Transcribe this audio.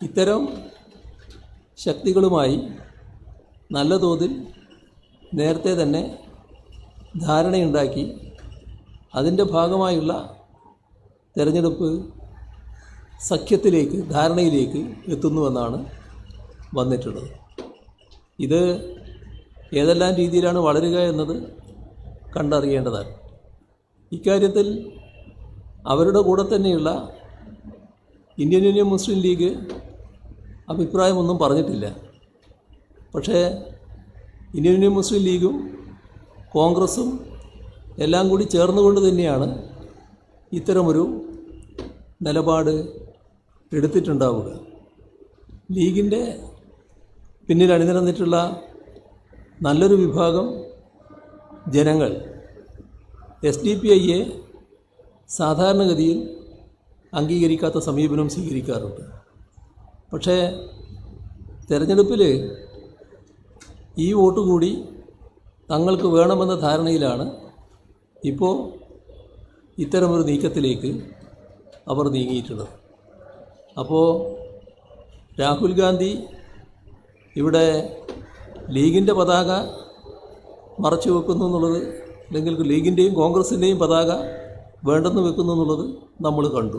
ഇത്തരം ശക്തികളുമായി നല്ല തോതിൽ നേരത്തെ തന്നെ ധാരണയുണ്ടാക്കി അതിന്റെ ഭാഗമായുള്ള തിരഞ്ഞെടുപ്പ് സഖ്യത്തിലേക്ക് ധാരണയിലേക്ക് എത്തുന്നുവെന്നാണ് വന്നിട്ടുള്ളത്. ഇത് ഏതെല്ലാം രീതിയിലാണ് വളരുക എന്നത് കണ്ടറിയേണ്ടതാണ്. ഇക്കാര്യത്തിൽ അവരുടെ കൂടെ തന്നെയുള്ള ഇന്ത്യൻ യൂണിയൻ മുസ്ലിം ലീഗ് അഭിപ്രായമൊന്നും പറഞ്ഞിട്ടില്ല. പക്ഷേ ഇന്ത്യൻ യൂണിയൻ മുസ്ലിം ലീഗും കോൺഗ്രസും എല്ലാം കൂടി ചേർന്നുകൊണ്ട് തന്നെയാണ് ഇത്തരമൊരു നിലപാട് എടുത്തിട്ടുണ്ടാവുക. ലീഗിന്റെ പിന്നിൽ അണിനിരന്നിട്ടുള്ള നല്ലൊരു വിഭാഗം ജനങ്ങൾ എസ് ഡി പി ഐയെ സാധാരണഗതിയിൽ അംഗീകരിക്കാത്ത സമീപനം സ്വീകരിക്കാറുണ്ട്. പക്ഷേ തെരഞ്ഞെടുപ്പിൽ ഈ വോട്ട് കൂടി തങ്ങൾക്ക് വേണമെന്ന ധാരണയിലാണ് ഇപ്പോൾ ഇത്തരമൊരു നീക്കത്തിലേക്ക് അവർ നീങ്ങിയിട്ടുള്ളത്. അപ്പോൾ രാഹുൽ ഗാന്ധി ഇവിടെ ലീഗിന്റെ പതാക മറച്ചു വെക്കുന്നു എന്നുള്ളത് അല്ലെങ്കിൽ ലീഗിന്റെയും കോൺഗ്രസിന്റെയും പതാക വേണ്ടെന്ന് വെക്കുന്നു എന്നുള്ളത് നമ്മൾ കണ്ടു.